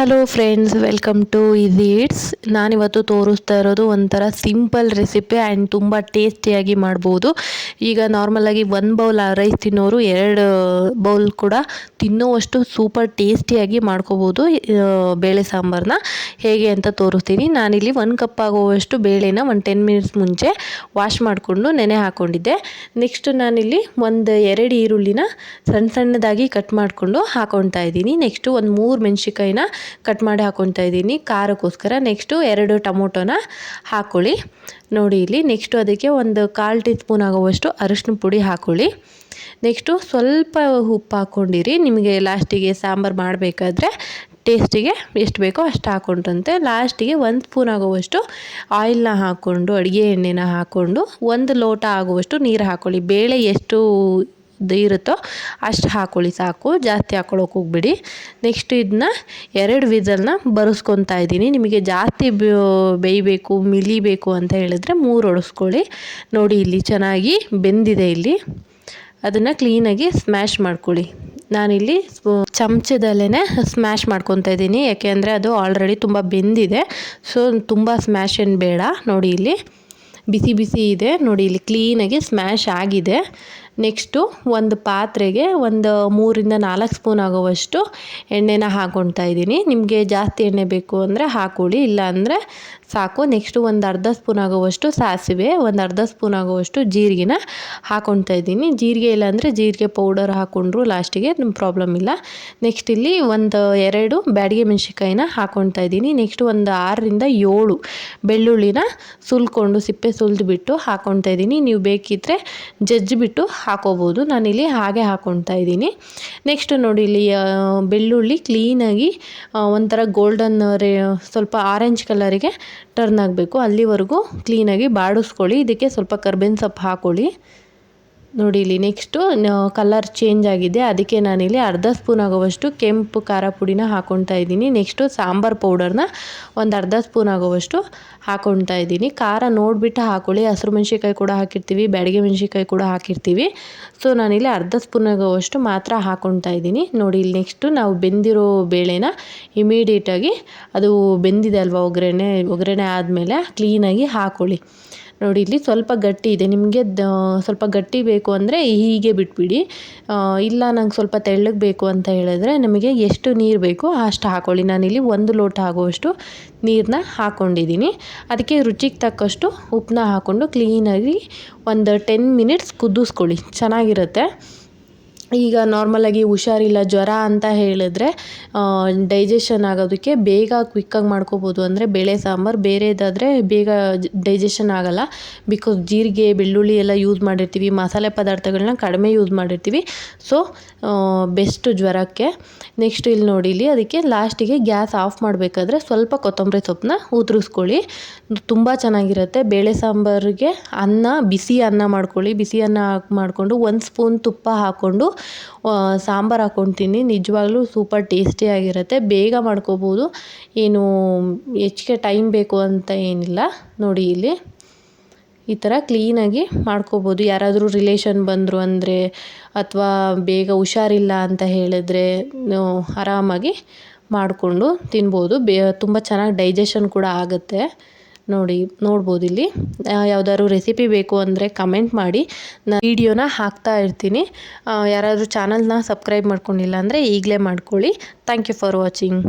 Hello friends welcome to EC it's ನಾನಿವತ್ತು ತೋರಿಸ್ತಾ ಇರೋದು ಒಂಥರ ಸಿಂಪಲ್ ರೆಸಿಪಿ ಆ್ಯಂಡ್ ತುಂಬ ಟೇಸ್ಟಿಯಾಗಿ ಮಾಡ್ಬೋದು. ಈಗ ನಾರ್ಮಲಾಗಿ ಒಂದು ಬೌಲ್ ರೈಸ್ ತಿನ್ನೋರು ಎರಡು ಬೌಲ್ ಕೂಡ ತಿನ್ನುವಷ್ಟು ಸೂಪರ್ ಟೇಸ್ಟಿಯಾಗಿ ಮಾಡ್ಕೋಬೋದು ಬೇಳೆ ಸಾಂಬಾರನ್ನ ಹೇಗೆ ಅಂತ ತೋರಿಸ್ತೀನಿ. ನಾನಿಲ್ಲಿ ಒಂದು ಕಪ್ ಆಗುವಷ್ಟು ಬೇಳೆನ ಒಂದು ಟೆನ್ ಮಿನಿಟ್ಸ್ ಮುಂಚೆ ವಾಶ್ ಮಾಡಿಕೊಂಡು ನೆನೆ ಹಾಕ್ಕೊಂಡಿದ್ದೆ ನೆಕ್ಸ್ಟ್ ನಾನಿಲ್ಲಿ ಒಂದು ಎರಡು ಈರುಳ್ಳಿನ ಸಣ್ಣ ಸಣ್ಣದಾಗಿ ಕಟ್ ಮಾಡಿಕೊಂಡು ಹಾಕೊತಾ ಇದ್ದೀನಿ. ನೆಕ್ಸ್ಟು ಒಂದು ಮೂರು ಮೆಣಸಿಕಾಯಿನ ಕಟ್ ಮಾಡಿ ಹಾಕೊತಾ ಇದ್ದೀನಿ. ಖಾರಕ್ಕೋಸ್ಕರ ನೆಕ್ಸ್ಟು ಎರಡು ಟೊಮೊಟೊನ ಹಾಕ್ಕೊಳ್ಳಿ ನೋಡಿ ಇಲ್ಲಿ ನೆಕ್ಸ್ಟು ಅದಕ್ಕೆ ಒಂದು ಕಾಲು ಟೀ ಸ್ಪೂನ್ ಆಗುವಷ್ಟು ಅರಿಶಿನ ಪುಡಿ ಹಾಕ್ಕೊಳ್ಳಿ ನೆಕ್ಸ್ಟು ಸ್ವಲ್ಪ ಉಪ್ಪು ಹಾಕ್ಕೊಂಡಿರಿ. ನಿಮಗೆ ಲಾಸ್ಟಿಗೆ ಸಾಂಬಾರು ಮಾಡಬೇಕಾದ್ರೆ ಟೇಸ್ಟಿಗೆ ಎಷ್ಟು ಬೇಕೋ ಅಷ್ಟು ಹಾಕ್ಕೊಂಡ್ರಂತೆ ಲಾಸ್ಟಿಗೆ ಒಂದು ಸ್ಪೂನ್ ಆಗುವಷ್ಟು ಆಯಿಲ್ನ ಹಾಕ್ಕೊಂಡು, ಅಡುಗೆ ಎಣ್ಣೆನ ಹಾಕ್ಕೊಂಡು, ಒಂದು ಲೋಟ ಆಗುವಷ್ಟು ನೀರು ಹಾಕ್ಕೊಳ್ಳಿ ಬೇಳೆ ಎಷ್ಟು ಇರುತ್ತೋ ಅಷ್ಟು ಹಾಕ್ಕೊಳ್ಳಿ ಸಾಕು. ಜಾಸ್ತಿ ಹಾಕೊಳ್ಳೋಕೆ ಹೋಗ್ಬಿಡಿ. ನೆಕ್ಸ್ಟ್ ಇದನ್ನ ಎರಡು ವಿಸಲ್ನ ಬರೆಸ್ಕೊತಾ ಇದ್ದೀನಿ. ನಿಮಗೆ ಜಾಸ್ತಿ ಬೇಯಬೇಕು, ಮಿಲಿಬೇಕು ಅಂತ ಹೇಳಿದ್ರೆ ಮೂರು ಒಡಿಸ್ಕೊಳ್ಳಿ. ನೋಡಿ ಇಲ್ಲಿ ಚೆನ್ನಾಗಿ ಬೆಂದಿದೆ ಇಲ್ಲಿ. ಅದನ್ನು ಕ್ಲೀನಾಗಿ ಸ್ಮ್ಯಾಶ್ ಮಾಡ್ಕೊಳ್ಳಿ. ನಾನಿಲ್ಲಿ ಚಮಚದಲ್ಲೇ ಸ್ಮ್ಯಾಶ್ ಮಾಡ್ಕೊತಾ ಇದ್ದೀನಿ. ಯಾಕೆ ಅದು ಆಲ್ರೆಡಿ ತುಂಬ ಬೆಂದಿದೆ. ಸೊ ತುಂಬ ಸ್ಮ್ಯಾಶ್ ಏನು ಬೇಡ. ನೋಡಿ ಇಲ್ಲಿ ಬಿಸಿ ಬಿಸಿ ಇದೆ. ನೋಡಿ ಇಲ್ಲಿ ಕ್ಲೀನಾಗಿ ಸ್ಮ್ಯಾಶ್ ಆಗಿದೆ. ನೆಕ್ಸ್ಟು ಒಂದು ಪಾತ್ರೆಗೆ ಒಂದು ಮೂರಿಂದ ನಾಲ್ಕು ಸ್ಪೂನ್ ಆಗುವಷ್ಟು ಎಣ್ಣೆನ ಹಾಕ್ಕೊಳ್ತಾ ಇದ್ದೀನಿ. ನಿಮಗೆ ಜಾಸ್ತಿ ಎಣ್ಣೆ ಬೇಕು ಅಂದರೆ ಹಾಕೊಳ್ಳಿ ಇಲ್ಲ ಅಂದರೆ ಸಾಕು. ನೆಕ್ಸ್ಟು ಒಂದು ಅರ್ಧ ಸ್ಪೂನ್ ಆಗುವಷ್ಟು ಸಾಸಿವೆ, ಒಂದು ಅರ್ಧ ಸ್ಪೂನ್ ಆಗುವಷ್ಟು ಜೀರಿಗೆನ ಹಾಕ್ಕೊಳ್ತಾ ಇದ್ದೀನಿ. ಜೀರಿಗೆ ಇಲ್ಲ ಅಂದರೆ ಜೀರಿಗೆ ಪೌಡರ್ ಹಾಕ್ಕೊಂಡ್ರು ಲಾಸ್ಟಿಗೆ ಪ್ರಾಬ್ಲಮ್ ಇಲ್ಲ. ನೆಕ್ಸ್ಟ್ ಇಲ್ಲಿ ಒಂದು ಎರಡು ಬ್ಯಾಡಿಗೆ ಮೆಣಸಿನ್ಕಾಯಿನ ಹಾಕ್ಕೊಳ್ತಾ ಇದ್ದೀನಿ. ನೆಕ್ಸ್ಟ್ ಒಂದು ಆರರಿಂದ ಏಳು ಬೆಳ್ಳುಳ್ಳಿನ ಸುಲ್ಕೊಂಡು, ಸಿಪ್ಪೆ ಸುಲಿದ್ಬಿಟ್ಟು ಹಾಕ್ಕೊಳ್ತಾ ಇದ್ದೀನಿ. ನೀವು ಬೇಕಿದ್ದರೆ ಜಜ್ಜಿಬಿಟ್ಟು ಹಾಕೋಬೋದು. ನಾನಿಲ್ಲಿ ಹಾಗೆ ಹಾಕ್ಕೊಳ್ತಾ ಇದ್ದೀನಿ. ನೆಕ್ಸ್ಟ್ ನೋಡಿ ಇಲ್ಲಿ ಬೆಳ್ಳುಳ್ಳಿ ಕ್ಲೀನಾಗಿ ಒಂಥರ ಗೋಲ್ಡನ್ ರೇ, ಸ್ವಲ್ಪ ಆರೆಂಜ್ ಕಲರಿಗೆ ಟರ್ನ್ ಆಗಬೇಕು. ಅಲ್ಲಿವರೆಗೂ ಕ್ಲೀನಾಗಿ ಬಾಡಿಸ್ಕೊಳ್ಳಿ. ಇದಕ್ಕೆ ಸ್ವಲ್ಪ ಕರ್ಬೇವಿನ ಸೊಪ್ಪು ಹಾಕ್ಕೊಳ್ಳಿ ನೋಡಿ ಇಲ್ಲಿ ನೆಕ್ಸ್ಟು ಕಲರ್ ಚೇಂಜ್ ಆಗಿದೆ. ಅದಕ್ಕೆ ನಾನಿಲ್ಲಿ ಅರ್ಧ ಸ್ಪೂನ್ ಆಗುವಷ್ಟು ಕೆಂಪು ಖಾರ ಪುಡಿನ ಹಾಕ್ಕೊಳ್ತಾ ಇದ್ದೀನಿ. ನೆಕ್ಸ್ಟು ಸಾಂಬಾರು ಪೌಡರ್ನ ಒಂದು ಅರ್ಧ ಸ್ಪೂನ್ ಆಗುವಷ್ಟು ಹಾಕ್ಕೊಳ್ತಾ ಇದ್ದೀನಿ. ಖಾರ ನೋಡಿಬಿಟ್ಟು ಹಾಕೊಳ್ಳಿ. ಹಸಿರು ಮೆಣ್ಸಿನ್ಕಾಯಿ ಕೂಡ ಹಾಕಿರ್ತೀವಿ, ಬ್ಯಾಡಿಗೆ ಮೆಣ್ಸಿನ್ಕಾಯಿ ಕೂಡ ಹಾಕಿರ್ತೀವಿ. ಸೊ ನಾನಿಲ್ಲಿ ಅರ್ಧ ಸ್ಪೂನ್ ಆಗುವಷ್ಟು ಮಾತ್ರ ಹಾಕ್ಕೊಳ್ತಾ ಇದ್ದೀನಿ. ನೋಡಿ ಇಲ್ಲಿ ನೆಕ್ಸ್ಟು ನಾವು ಬೆಂದಿರೋ ಬೇಳೆನ ಇಮಿಡಿಯೇಟಾಗಿ ಅದು ಬೆಂದಿದೆ ಅಲ್ವಾ, ಒಗ್ಗರಣೆ ಒಗ್ಗರಣೆ ಆದಮೇಲೆ ಕ್ಲೀನಾಗಿ ಹಾಕ್ಕೊಳ್ಳಿ ನೋಡಿ, ಇಲ್ಲಿ ಸ್ವಲ್ಪ ಗಟ್ಟಿ ಇದೆ. ನಿಮಗೆ ಸ್ವಲ್ಪ ಗಟ್ಟಿ ಬೇಕು ಅಂದರೆ ಹೀಗೆ ಬಿಟ್ಬಿಡಿ. ಇಲ್ಲ, ನಂಗೆ ಸ್ವಲ್ಪ ತೆಳ್ಳಗೆ ಬೇಕು ಅಂತ ಹೇಳಿದ್ರೆ ನಮಗೆ ಎಷ್ಟು ನೀರು ಬೇಕೋ ಅಷ್ಟು ಹಾಕ್ಕೊಳ್ಳಿ ನಾನಿಲ್ಲಿ ಒಂದು ಲೋಟ ಆಗುವಷ್ಟು ನೀರನ್ನ ಹಾಕ್ಕೊಂಡಿದ್ದೀನಿ ಅದಕ್ಕೆ ರುಚಿಗೆ ತಕ್ಕಷ್ಟು ಉಪ್ಪನ್ನ ಹಾಕ್ಕೊಂಡು ಕ್ಲೀನಾಗಿ ಒಂದು ಟೆನ್ ಮಿನಿಟ್ಸ್ ಕುದಿಸ್ಕೊಳ್ಳಿ. ಚೆನ್ನಾಗಿರುತ್ತೆ. ಈಗ ನಾರ್ಮಲಾಗಿ ಹುಷಾರಿಲ್ಲ, ಜ್ವರ ಅಂತ ಹೇಳಿದ್ರೆ ಡೈಜೆಷನ್ ಆಗೋದಕ್ಕೆ ಬೇಗ ಕ್ವಿಕ್ಕಾಗಿ ಮಾಡ್ಕೋಬೋದು. ಅಂದರೆ ಬೇಳೆ ಸಾಂಬಾರು, ಬೇರೆದಾದರೆ ಬೇಗ ಡೈಜೆಷನ್ ಆಗೋಲ್ಲ. ಬಿಕಾಸ್ ಜೀರಿಗೆ, ಬೆಳ್ಳುಳ್ಳಿ ಎಲ್ಲ ಯೂಸ್ ಮಾಡಿರ್ತೀವಿ. ಮಸಾಲೆ ಪದಾರ್ಥಗಳನ್ನ ಕಡಿಮೆ ಯೂಸ್ ಮಾಡಿರ್ತೀವಿ. ಸೊ ಬೆಸ್ಟ್ ಜ್ವರಕ್ಕೆ. ನೆಕ್ಸ್ಟ್ ಇಲ್ಲಿ ನೋಡಿ ಇಲ್ಲಿ ಅದಕ್ಕೆ ಲಾಸ್ಟಿಗೆ ಗ್ಯಾಸ್ ಆಫ್ ಮಾಡಬೇಕಾದ್ರೆ ಸ್ವಲ್ಪ ಕೊತ್ತಂಬರಿ ಸೊಪ್ಪನ್ನ ಉದುರಿಸ್ಕೊಳ್ಳಿ. ತುಂಬ ಚೆನ್ನಾಗಿರುತ್ತೆ. ಬೇಳೆ ಸಾಂಬಾರಿಗೆ ಅನ್ನ, ಬಿಸಿ ಅನ್ನ ಮಾಡ್ಕೊಳ್ಳಿ. ಬಿಸಿ ಅನ್ನ ಹಾಕಿ ಮಾಡಿಕೊಂಡು, ಒಂದು ಸ್ಪೂನ್ ತುಪ್ಪ ಹಾಕ್ಕೊಂಡು ಸಾಂಬಾರು ಹಾಕ್ಕೊತೀನಿ ನಿಜವಾಗ್ಲೂ ಸೂಪರ್ ಟೇಸ್ಟಿಯಾಗಿರುತ್ತೆ ಬೇಗ ಮಾಡ್ಕೋಬೋದು. ಏನು ಹೆಚ್ಚಿಗೆ ಟೈಮ್ ಬೇಕು ಅಂತ ಏನಿಲ್ಲ. ನೋಡಿ ಇಲ್ಲಿ. ಈ ಥರ ಕ್ಲೀನಾಗಿ ಮಾಡ್ಕೋಬೋದು. ಯಾರಾದರೂ ರಿಲೇಷನ್ ಬಂದರು ಅಂದರೆ ಅಥವಾ ಬೇಗ ಹುಷಾರಿಲ್ಲ ಅಂತ ಹೇಳಿದ್ರೆ ಆರಾಮಾಗಿ ಮಾಡಿಕೊಂಡು ತಿನ್ಬೋದು. ಬೇ, ತುಂಬ ಚೆನ್ನಾಗಿ ಡೈಜೆಷನ್ ಕೂಡ ಆಗುತ್ತೆ. ನೋಡಿ, ನೋಡ್ಬೋದು ಇಲ್ಲಿ. ಯಾವುದಾದ್ರು ರೆಸಿಪಿ ಬೇಕು ಅಂದರೆ ಕಮೆಂಟ್ ಮಾಡಿ. ನಾನು ವೀಡಿಯೋನ ಹಾಕ್ತಾ ಇರ್ತೀನಿ. ಯಾರಾದರೂ ಚಾನಲ್ನ ಸಬ್ಸ್ಕ್ರೈಬ್ ಮಾಡ್ಕೊಂಡಿಲ್ಲ ಅಂದರೆ ಈಗಲೇ ಮಾಡ್ಕೊಳ್ಳಿ. Thank you for watching